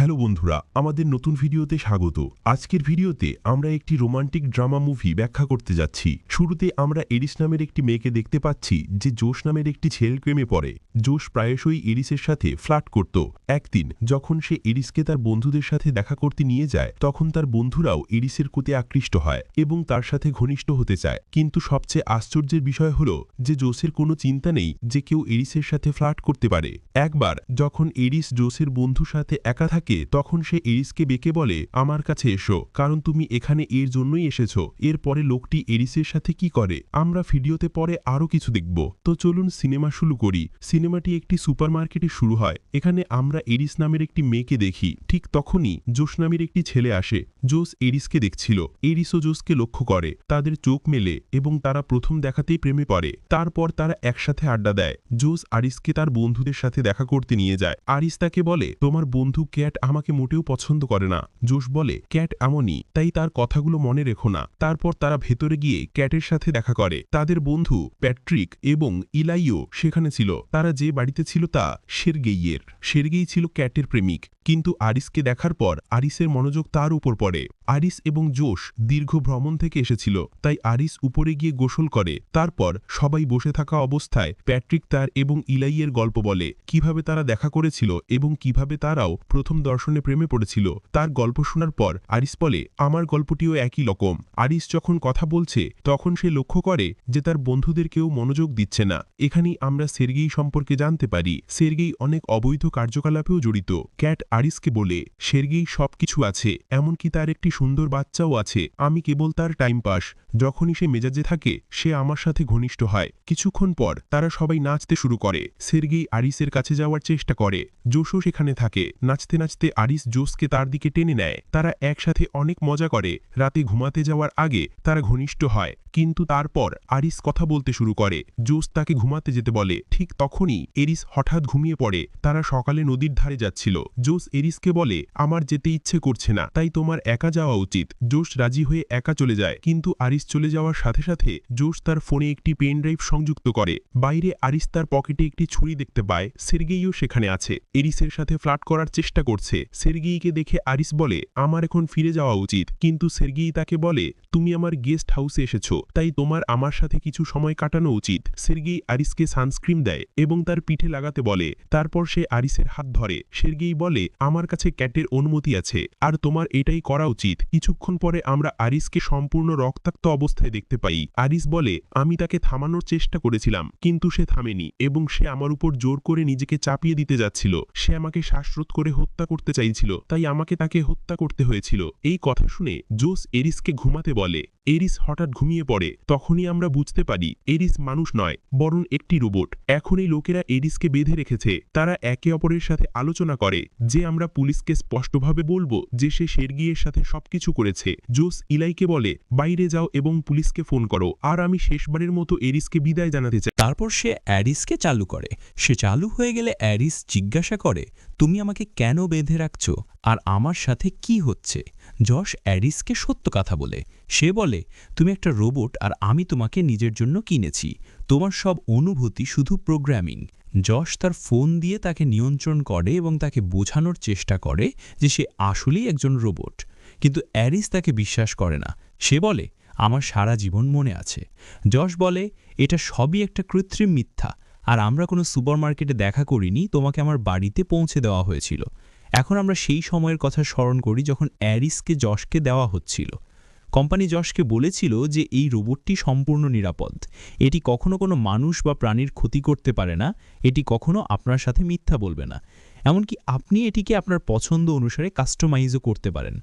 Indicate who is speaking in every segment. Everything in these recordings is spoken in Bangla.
Speaker 1: হ্যালো বন্ধুরা, আমাদের নতুন ভিডিওতে স্বাগত। আজকের ভিডিওতে আমরা একটি রোমান্টিক ড্রামা মুভি ব্যাখ্যা করতে যাচ্ছি। শুরুতে আমরা এরিস নামের একটি মেয়েকে দেখতে পাচ্ছি, যে জোশ নামের একটি ছেলে প্রেমে পড়ে। জোশ প্রায়শই এরিসের সাথে ফ্লার্ট করত। একদিন, যখন সে এরিসকে তার বন্ধুদের সাথে দেখা করতে নিয়ে যায়, তখন তার বন্ধুরাও এরিসের কোতে আকৃষ্ট হয় এবং তার সাথে ঘনিষ্ঠ হতে চায়। কিন্তু সবচেয়ে আশ্চর্যের বিষয় হল, যে জোসের কোনো চিন্তা নেই যে কেউ এরিসের সাথে ফ্লার্ট করতে পারে। একবার, যখন এরিস জোসের বন্ধুর সাথে একা থাকে তখন সে এরিসকে বেঁকে বলে, আমার কাছে এসো, কারণ তুমি এখানে এর জন্যই এসেছ। এরপরে লোকটি এরিসের সাথে কি করে? আমরা ভিডিওতে পরে আরও কিছু দেখব। তো চলুন সিনেমা শুরু করি। সিনেমাটি একটি সুপারমার্কেটে শুরু হয়। এখানে আমরা এরিস নামের একটি মেয়েকে দেখি। ঠিক তখনই জোস নামের একটি ছেলে আসে। জোস এরিসকে দেখছিল। এরিসও জোসকে লক্ষ্য করে। তাদের চোখ মেলে এবং তারা প্রথম দেখাতেই প্রেমে পড়ে। তারপর তারা একসাথে আড্ডা দেয়। জোস আরিসকে তার বন্ধুদের সাথে দেখা করতে নিয়ে যায়। আরিস তাকে বলে, তোমার বন্ধু ক্যাট আমাকে মোটেও পছন্দ করে না। জোশ বলে, ক্যাট এমনই, তাই তার কথাগুলো মনে রেখো না। তারপর তারা ভেতরে গিয়ে ক্যাটের সাথে দেখা করে। তাদের বন্ধু প্যাট্রিক এবং ইলাইও সেখানে ছিল। তারা যে বাড়িতে ছিল তা শেরগেইয়ের। শেরগেই ছিল ক্যাটের প্রেমিক। কিন্তু আরিসকে দেখার পর আরিসের মনোযোগ তার উপর পড়ে। আরিস এবং জোশ দীর্ঘ ভ্রমণ থেকে এসেছিল, তাই আরিস উপরে গিয়ে গোসল করে। তারপর সবাই বসে থাকা অবস্থায় প্যাট্রিক তার এবং ইলাইয়ের গল্প বলে, কীভাবে তারা দেখা করেছিল এবং কীভাবে তারাও প্রথম দর্শনে প্রেমে পড়েছিল। তার গল্প শোনার পর আরিস বলে, আমার গল্পটিও একই রকম। আরিস যখন কথা বলছে, তখন সে লক্ষ্য করে যে তার বন্ধুদের কেউ মনোযোগ দিচ্ছে না। এখানেই আমরা সের্গেই সম্পর্কে জানতে পারি। সের্গেই অনেক অবৈধ কার্যকলাপেও জড়িত। ক্যাট আরিসকে বলে, সের্গেই সবকিছু আছে, এমনকি তার একটি সুন্দর বাচ্চাও আছে। আমি কেবল তার টাইম পাস। যখনই সে মেজাজে থাকে, সে আমার সাথে ঘনিষ্ঠ হয়। কিছুক্ষণ পর তারা সবাই নাচতে শুরু করে। সের্গেই আরিসের কাছে যাওয়ার চেষ্টা করে। জোশও সেখানে থাকে। নাচতে নাচতে আরিস জোসকে তার দিকে টেনে নেয়। তারা একসাথে অনেক মজা করে। রাতে ঘুমাতে যাওয়ার আগে তারা ঘনিষ্ঠ হয়। কিন্তু তারপর আরিস কথা বলতে শুরু করে। জোস তাকে ঘুমাতে যেতে বলে। ঠিক তখনই এরিস হঠাৎ ঘুমিয়ে পড়ে। তারা সকালে নদীর ধারে যাচ্ছিল। জোস এরিসকে বলে, আমার যেতে ইচ্ছে করছে না, তাই তোমার একা যাওয়া উচিত। জোস রাজি হয়ে একা চলে যায়, কিন্তু আরিস চলে যাওয়ার সাথে সাথে জোস তার ফোনে একটি পেন ড্রাইভ সংযুক্ত করে। বাইরে আরিস তার পকেটে একটি ছুরি দেখতে পায়, সের্গেইও সেখানে আছে। এরিসের সাথে ফ্লাট করার চেষ্টা করছে। সের্গেইকে দেখে আরিস বলে, আমার এখন ফিরে যাওয়া উচিত। কিন্তু সের্গেই তাকে বলে, তুমি আমার গেস্ট হাউসে এসেছ, তাই তোমার আমার সাথে কিছু সময় কাটানো উচিত। সের্গেই আরিসকে সানস্ক্রিন দেয় এবং তার পিঠে লাগাতে বলে। তারপর সে আরিসের হাত ধরে। সের্গেই বলে আমার কাছে ক্যাটের অনুমতি আছে, আর তোমার এটাই করা উচিত। কিছুক্ষণ পরে আমরা আরিসকে সম্পূর্ণ রক্তাক্ত অবস্থায় দেখতে পাই। আরিস বলে, আমি তাকে থামানোর চেষ্টা করেছিলাম, কিন্তু সে থামেনি, এবং সে আমার উপর জোর করে নিজেকে চাপিয়ে দিতে যাচ্ছিল। সে আমাকে শ্বাসরোধ করে হত্যা করতে চাইছিল, তাই আমাকে তাকে হত্যা করতে হয়েছিল। এই কথা শুনে জোস এরিসকে ঘুমাতে বলে। এরিস হঠাৎ ঘুমিয়ে পড়ে। তখনই আমরা বুঝতে পারি, এরিস মানুষ নয়, বরং একটি রোবট। এখন এই লোকেরা এরিসকে বেঁধে রেখেছে। তারা একে অপরের সাথে আলোচনা করে, যে আমরা পুলিশকে স্পষ্টভাবে বলব যে সে শেরগিয়ের সাথে সবকিছু করেছে। জোস ইলাইকে বলে, বাইরে যাও এবং পুলিশকে ফোন করো। আর আমি শেষবারের মতো এরিসকে বিদায় জানাতে চাই।
Speaker 2: তারপর সে অ্যারিসকে চালু করে। সে চালু হয়ে গেলে অ্যারিস জিজ্ঞাসা করে, তুমি আমাকে কেন বেঁধে রাখছো? আর আমার সাথে কি হচ্ছে? যশ অ্যারিসকে সত্য কথা বলে। সে বলে, তুমি একটা রোবট আর আমি তোমাকে নিজের জন্য কিনেছি। তোমার সব অনুভূতি শুধু প্রোগ্রামিং। যশ তার ফোন দিয়ে তাকে নিয়ন্ত্রণ করে এবং তাকে বোঝানোর চেষ্টা করে যে সে আসলেই একজন রোবট। কিন্তু অ্যারিস তাকে বিশ্বাস করে না। সে বলে, আমার সারা জীবন মনে আছে। যশ বলে, এটা সবই একটা কৃত্রিম মিথ্যা। আর আমরা কোনো সুপারমার্কেটে দেখা করিনি, তোমাকে আমার বাড়িতে পৌঁছে দেওয়া হয়েছিল। এখন আমরা সেই সময়ের কথা স্মরণ করি যখন অ্যারিসকে যশকে দেওয়া হচ্ছিল। কোম্পানি যশকে বলেছিল যে এই রোবটটি সম্পূর্ণ নিরাপদ। এটি কখনো কোনো মানুষ বা প্রাণীর ক্ষতি করতে পারে না। এটি কখনো আপনার সাথে মিথ্যা বলবে না। এমনকি আপনি এটিকে আপনার পছন্দ অনুসারে কাস্টমাইজও করতে পারেন।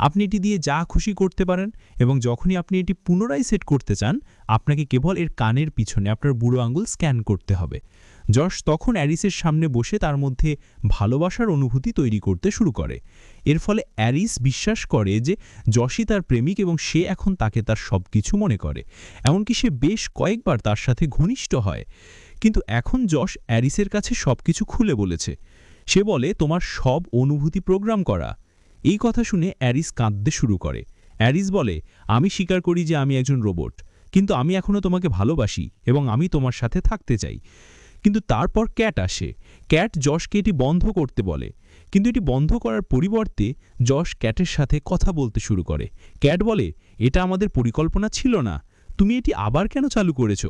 Speaker 2: আপনি এটি দিয়ে যা খুশি করতে পারেন এবং যখনই আপনি এটি পুনরায় সেট করতে চান, আপনাকে কেবল এর কানের পিছনে আপনার বুড়ো আঙুল স্ক্যান করতে হবে। যশ তখন অ্যারিসের সামনে বসে তার মধ্যে ভালোবাসার অনুভূতি তৈরি করতে শুরু করে। এর ফলে অ্যারিস বিশ্বাস করে যে যশই তার প্রেমিক এবং সে এখন তাকে তার সব কিছু মনে করে। এমনকি সে বেশ কয়েকবার তার সাথে ঘনিষ্ঠ হয়। কিন্তু এখন যশ অ্যারিসের কাছে সব কিছু খুলে বলেছে। সে বলে, তোমার সব অনুভূতি প্রোগ্রাম করা। এই কথা শুনে অ্যারিস কাঁদতে শুরু করে। অ্যারিস বলে, আমি স্বীকার করি যে আমি একজন রোবট, কিন্তু আমি এখনও তোমাকে ভালোবাসি এবং আমি তোমার সাথে থাকতে চাই। কিন্তু তারপর ক্যাট আসে। ক্যাট যশকে এটি বন্ধ করতে বলে। কিন্তু এটি বন্ধ করার পরিবর্তে যশ ক্যাটের সাথে কথা বলতে শুরু করে। ক্যাট বলে, এটা আমাদের পরিকল্পনা ছিল না। তুমি এটি আবার কেন চালু করেছ?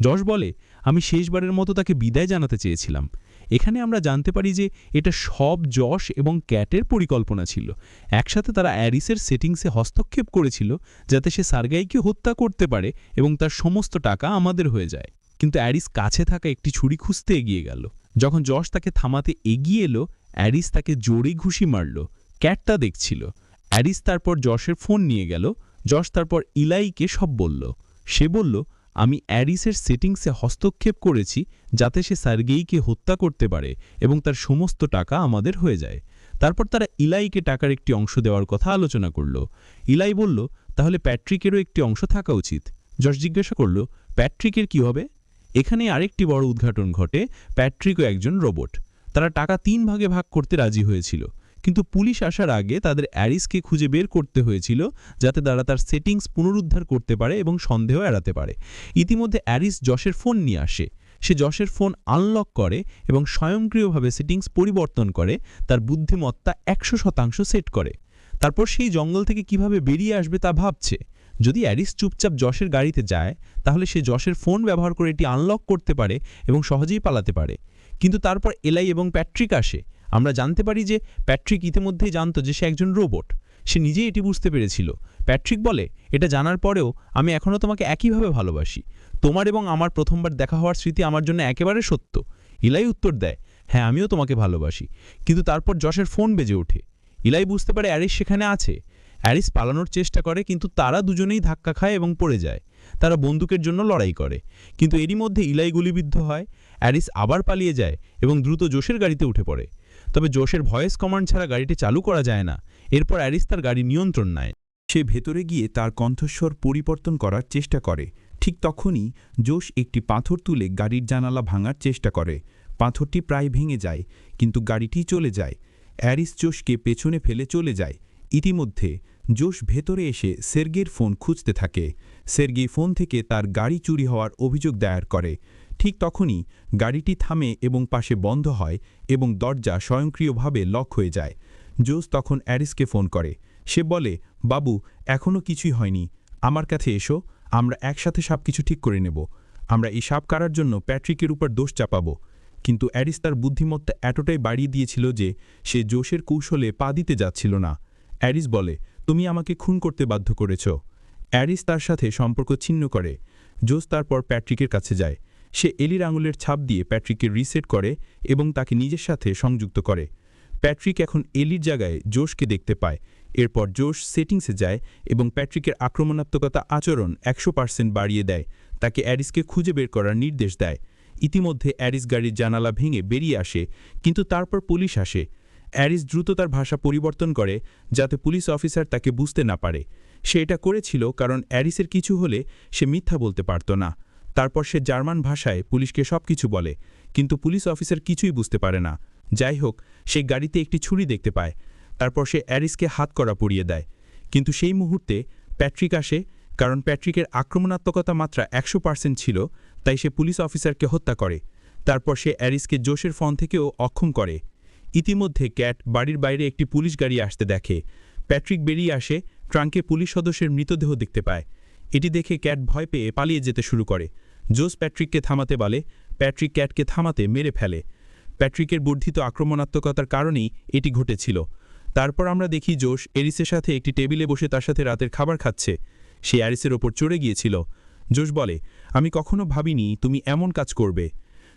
Speaker 2: যশ বলে, আমি শেষবারের মতো তাকে বিদায় জানাতে চেয়েছিলাম। এখানে আমরা জানতে পারি যে এটা সব যশ এবং ক্যাটের পরিকল্পনা ছিল। একসাথে তারা অ্যারিসের সেটিংসে হস্তক্ষেপ করেছিল যাতে সে সার্গাইকে হত্যা করতে পারে এবং তার সমস্ত টাকা আমাদের হয়ে যায়। কিন্তু অ্যারিস কাছে থাকা একটি ছুরি খুঁজতে এগিয়ে গেল। যখন যশ তাকে থামাতে এগিয়ে এলো, অ্যারিস তাকে জোরে ঘুষি মারল। ক্যাটটা দেখছিল। অ্যারিস তারপর যশের ফোন নিয়ে গেল। যশ তারপর ইলাইকে সব বলল। সে বলল আমি অ্যারিসের সেটিংসে হস্তক্ষেপ করেছি যাতে সে সার্গেইকে হত্যা করতে পারে এবং তার সমস্ত টাকা আমাদের হয়ে যায়। তারপর তারা ইলাইকে টাকার একটি অংশ দেওয়ার কথা আলোচনা করল। ইলাই বলল, তাহলে প্যাট্রিকেরও একটি অংশ থাকা উচিত। যশ জিজ্ঞাসা করল, প্যাট্রিকের কি হবে? এখানে আরেকটি বড় উদ্ঘাটন ঘটে, প্যাট্রিকও একজন রোবট। তারা টাকা তিন ভাগে ভাগ করতে রাজি হয়েছিল। কিন্তু পুলিশ আসার আগে তাদের অ্যারিসকে খুঁজে বের করতে হয়েছিল যাতে তারা তার সেটিংস পুনরুদ্ধার করতে পারে এবং সন্দেহ এড়াতে পারে। ইতিমধ্যে অ্যারিস যশের ফোন নিয়ে আসে। সে যশের ফোন আনলক করে এবং স্বয়ংক্রিয়ভাবে সেটিংস পরিবর্তন করে, তার বুদ্ধিমত্তা একশো শতাংশ সেট করে। তারপর সেই জঙ্গল থেকে কীভাবে বেরিয়ে আসবে তা ভাবছে। যদি অ্যারিস চুপচাপ যশের গাড়িতে যায়, তাহলে সে যশের ফোন ব্যবহার করে এটি আনলক করতে পারে এবং সহজেই পালাতে পারে। কিন্তু তারপর এলাই এবং প্যাট্রিক আসে। আমরা জানতে পারি যে প্যাট্রিক ইতিমধ্যেই জানত যে সে একজন রোবট। সে নিজেই এটি বুঝতে পেরেছিল। প্যাট্রিক বলে, এটা জানার পরেও আমি এখনও তোমাকে একইভাবে ভালোবাসি। তোমার এবং আমার প্রথমবার দেখা হওয়ার স্মৃতি আমার জন্য একেবারে সত্য। ইলাই উত্তর দেয় হ্যাঁ আমিও তোমাকে ভালোবাসি। কিন্তু তারপর যশের ফোন বেজে ওঠে। ইলাই বুঝতে পারে অ্যারিস সেখানে আছে। অ্যারিস পালানোর চেষ্টা করে, কিন্তু তারা দুজনেই ধাক্কা খায় এবং পড়ে যায়। তারা বন্দুকের জন্য লড়াই করে। কিন্তু এরই মধ্যে ইলাই গুলিবিদ্ধ হয়। অ্যারিস আবার পালিয়ে যায় এবং দ্রুত জোশের গাড়িতে উঠে পড়ে। তবে জোশের ভয়েস কমান্ড ছাড়া গাড়িটি চালু করা যায় না। এরপর অ্যারিস তার গাড়ি নিয়ন্ত্রণ নেয়।
Speaker 3: সে ভেতরে গিয়ে তার কণ্ঠস্বর পরিবর্তন করার চেষ্টা করে। ঠিক তখনই জোশ একটি পাথর তুলে গাড়ির জানালা ভাঙার চেষ্টা করে। পাথরটি প্রায় ভেঙে যায়, কিন্তু গাড়িটি চলে যায়। অ্যারিস জোশকে পেছনে ফেলে চলে যায়। ইতিমধ্যে জোশ ভেতরে এসে সের্গের ফোন খুঁজতে থাকে। সের্গি ফোন থেকে তার গাড়ি চুরি হওয়ার অভিযোগ দায়ের করে। ঠিক তখনই গাড়িটি থামে এবং পাশে বন্ধ হয় এবং দরজা স্বয়ংক্রিয়ভাবে লক হয়ে যায়। জোস তখন অ্যারিসকে ফোন করে। সে বলে, বাবু এখনও কিছুই হয়নি। আমার কাছে এসো, আমরা একসাথে সব কিছু ঠিক করে নেব। আমরা এই সাপ কারার জন্য প্যাট্রিকের উপর দোষ চাপাবো। কিন্তু অ্যারিস তার বুদ্ধিমত্তা এতটাই বাড়িয়ে দিয়েছিল যে সে জোশের কৌশলে পা দিতে যাচ্ছিল না। অ্যারিস বলে, তুমি আমাকে খুন করতে বাধ্য করেছ। অ্যারিস তার সাথে সম্পর্ক ছিন্ন করে। জোস তারপর প্যাট্রিকের কাছে যায়। সে এলির আঙুলের ছাপ দিয়ে প্যাট্রিককে রিসেট করে এবং তাকে নিজের সাথে সংযুক্ত করে। প্যাট্রিক এখন এলির জায়গায় জোশকে দেখতে পায়। এরপর জোশ সেটিংসে যায় এবং প্যাট্রিকের আক্রমণাত্মকতা আচরণ একশো পার্সেন্ট বাড়িয়ে দেয়। তাকে অ্যারিসকে খুঁজে বের করার নির্দেশ দেয়। ইতিমধ্যে অ্যারিস গাড়ির জানালা ভেঙে বেরিয়ে আসে, কিন্তু তারপর পুলিশ আসে। অ্যারিস দ্রুত তার ভাষা পরিবর্তন করে যাতে পুলিশ অফিসার তাকে বুঝতে না পারে। সে এটা করেছিল কারণ অ্যারিসের কিছু হলে সে মিথ্যা বলতে পারত না। তারপর সে জার্মান ভাষায় পুলিশকে সব কিছু বলে, কিন্তু পুলিশ অফিসার কিছুই বুঝতে পারে না। যাই হোক, সে গাড়িতে একটি ছুরি দেখতে পায়। তারপর সে অ্যারিসকে হাত করা পড়িয়ে দেয়। কিন্তু সেই মুহূর্তে প্যাট্রিক আসে, কারণ প্যাট্রিকের আক্রমণাত্মকতা মাত্রা একশো পার্সেন্ট ছিল, তাই সে পুলিশ অফিসারকে হত্যা করে। তারপর সে অ্যারিসকে জোশের ফোন থেকেও অক্ষম করে। ইতিমধ্যে ক্যাট বাড়ির বাইরে একটি পুলিশ গাড়ি আসতে দেখে। প্যাট্রিক বেরিয়ে আসে, ট্রাঙ্কে পুলিশ সদস্যের মৃতদেহ দেখতে পায়। এটি দেখে ক্যাট ভয় পেয়ে পালিয়ে যেতে শুরু করে। জোস প্যাট্রিককে থামাতে বলে, প্যাট্রিক ক্যাটকে থামাতে মেরে ফেলে। প্যাট্রিকের বর্ধিত আক্রমণাত্মকতার কারণেই এটি ঘটেছিল। তারপর আমরা দেখি জোশ এরিসের সাথে একটি টেবিলে বসে তার সাথে রাতের খাবার খাচ্ছে। সে অ্যারিসের ওপর চড়ে গিয়েছিল। জোশ বলে, আমি কখনো ভাবিনি তুমি এমন কাজ করবে।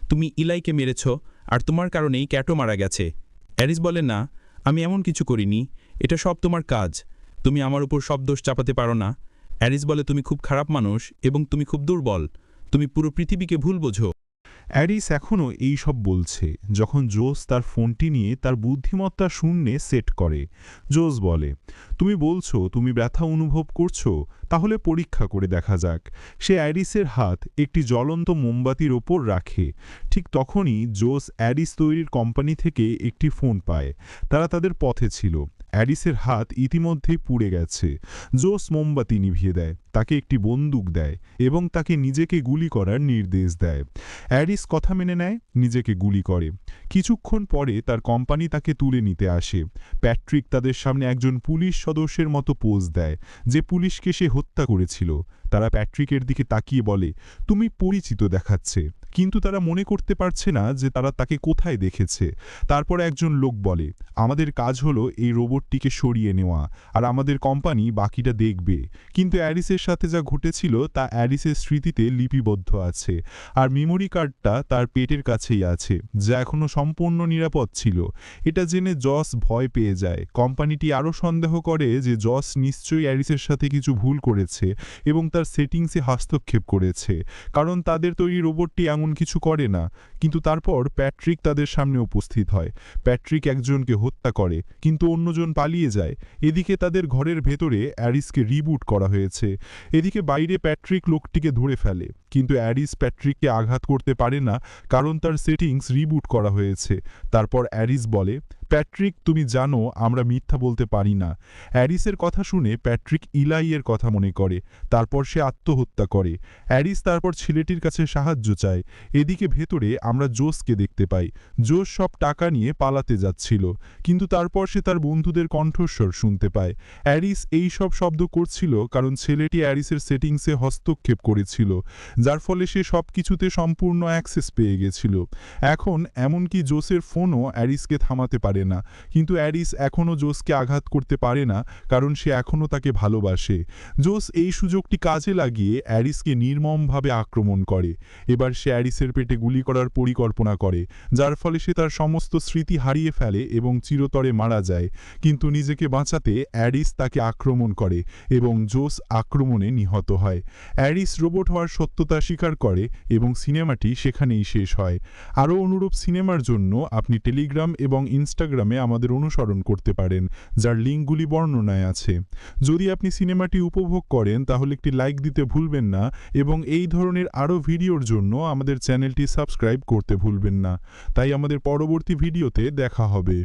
Speaker 3: তুমি ইলাইকে মেরেছ, আর তোমার কারণেই ক্যাটও মারা গেছে। অ্যারিস বলে, না, আমি এমন কিছু করিনি। এটা সব তোমার কাজ। তুমি আমার উপর সব দোষ চাপাতে পারো না। অ্যারিস বলে, তুমি খুব খারাপ মানুষ এবং তুমি খুব দুর্বল। তুমি পুরো পৃথিবীকে ভুল বোঝো।
Speaker 4: অ্যারিস এখনও এই সব বলছে। যখন জোস তার ফোনটি নিয়ে তার বুদ্ধিমত্তা শূন্যে সেট করে, জোস বলে, তুমি বলছো তুমি ব্যথা অনুভব করছ, তাহলে পরীক্ষা করে দেখা যাক। সে অ্যারিসের হাত একটি জ্বলন্ত মোমবাতির ওপর রাখে। ঠিক তখনই জোস অ্যারিস তৈরির কোম্পানি থেকে একটি ফোন পায়। তারা তাদের পথে ছিল। অ্যারিসের হাত ইতিমধ্যেই পুড়ে গেছে। জোস মোমবাতি নিভিয়ে দেয়, তাকে একটি বন্দুক দেয় এবং তাকে নিজেকে গুলি করার নির্দেশ দেয়। অ্যারিস কথা মেনে নেয়, নিজেকে গুলি করে। কিছুক্ষণ পরে তার কোম্পানি তাকে তুলে নিতে আসে। প্যাট্রিক তাদের সামনে একজন পুলিশ সদস্যের মতো পোজ দেয়, যে পুলিশকে সে হত্যা করেছিল। তারা প্যাট্রিকের দিকে তাকিয়ে বলে, তুমি পরিচিত দেখাচ্ছে। কিন্তু তারা মনে করতে পারছে না যে তারা তাকে কোথায় দেখেছে। তারপর একজন লোক বলে, আমাদের কাজ হলো এই রোবটটিকে সরিয়ে নেওয়া, আর আমাদের কোম্পানি বাকিটা দেখবে। কিন্তু অ্যারিসের সাথে যা ঘটেছিল তা অ্যারিসের স্মৃতিতে লিপিবদ্ধ আছে, আর মেমোরি কার্ডটা তার পেটের কাছেই আছে, যা এখনও সম্পূর্ণ নিরাপদ ছিল। এটা জেনে জস ভয় পেয়ে যায়। কোম্পানিটি আরও সন্দেহ করে যে জস নিশ্চয়ই অ্যারিসের সাথে কিছু ভুল করেছে এবং তার সেটিংসে হস্তক্ষেপ করেছে, কারণ তাদের তৈরি রোবটটি এমন কিছু করে না। কিন্তু তারপর প্যাট্রিক তাদের সামনে উপস্থিত হয়। প্যাট্রিক একজনকে হত্যা করে, কিন্তু অন্যজন পালিয়ে যায়। এদিকে তাদের ঘরের ভেতরে অ্যারিসকে রিবুট করা হয়েছে। এদিকে বাইরে প্যাট্রিক লোকটিকে ধরে ফেলে। কিন্তু অ্যারিস প্যাট্রিককে আঘাত করতে পারে না, কারণ তার সেটিংস রিবুট করা হয়েছে। তারপর অ্যারিস বলে প্যাট্রিক, তুমি জানো আমরা মিথ্যা বলতে পারি না। অ্যারিসের কথা শুনে প্যাট্রিক ইলাইয়ের কথা মনে করে, তারপর সে আত্মহত্যা করে। অ্যারিস তারপর ছেলেটির কাছে সাহায্য চায়। এদিকে ভেতরে আমরা জোসকে দেখতে পাই। জোস সব টাকা নিয়ে পালাতে যাচ্ছিল, কিন্তু তারপর সে তার বন্ধুদের কণ্ঠস্বর শুনতে পায়। অ্যারিস এই সব শব্দ করছিল কারণ ছেলেটি অ্যারিসের সেটিংসে হস্তক্ষেপ করেছিল, যার ফলে সে সব কিছুতে সম্পূর্ণ অ্যাক্সেস পেয়ে গেছিল। এখন এমনকি জোসের ফোনও অ্যারিসকে থামাতে পারে না। কিন্তু অ্যারিস এখনও জোসকে আঘাত করতে পারে না, কারণ সে এখনও তাকে ভালোবাসে। জোস এই সুযোগটি কাজে লাগিয়ে অ্যারিসকে নির্মমভাবে আক্রমণ করে। এবার সে অ্যারিসের পেটে গুলি করার পরিকল্পনা করে, যার ফলে সে তার সমস্ত স্মৃতি হারিয়ে ফেলে এবং চিরতরে মারা যায়। কিন্তু নিজেকে বাঁচাতে অ্যারিস তাকে আক্রমণ করে এবং জোস আক্রমণে নিহত হয়। অ্যারিস রোবট হওয়ার সত্যতা স্বীকার করে এবং সিনেমাটি সেখানেই শেষ হয়। আরও অনুরূপ সিনেমার জন্য আপনি টেলিগ্রাম এবং ইনস্টাগ্রামে আমাদের অনুসরণ করতে পারেন, যার লিঙ্কগুলি বর্ণনায় আছে। যদি আপনি সিনেমাটি উপভোগ করেন, তাহলে একটি লাইক দিতে ভুলবেন না এবং এই ধরনের আরও ভিডিওর জন্য আমাদের চ্যানেলটি সাবস্ক্রাইব করতে ভুলবেন না। তাই আমাদের পরবর্তী ভিডিওতে দেখা হবে।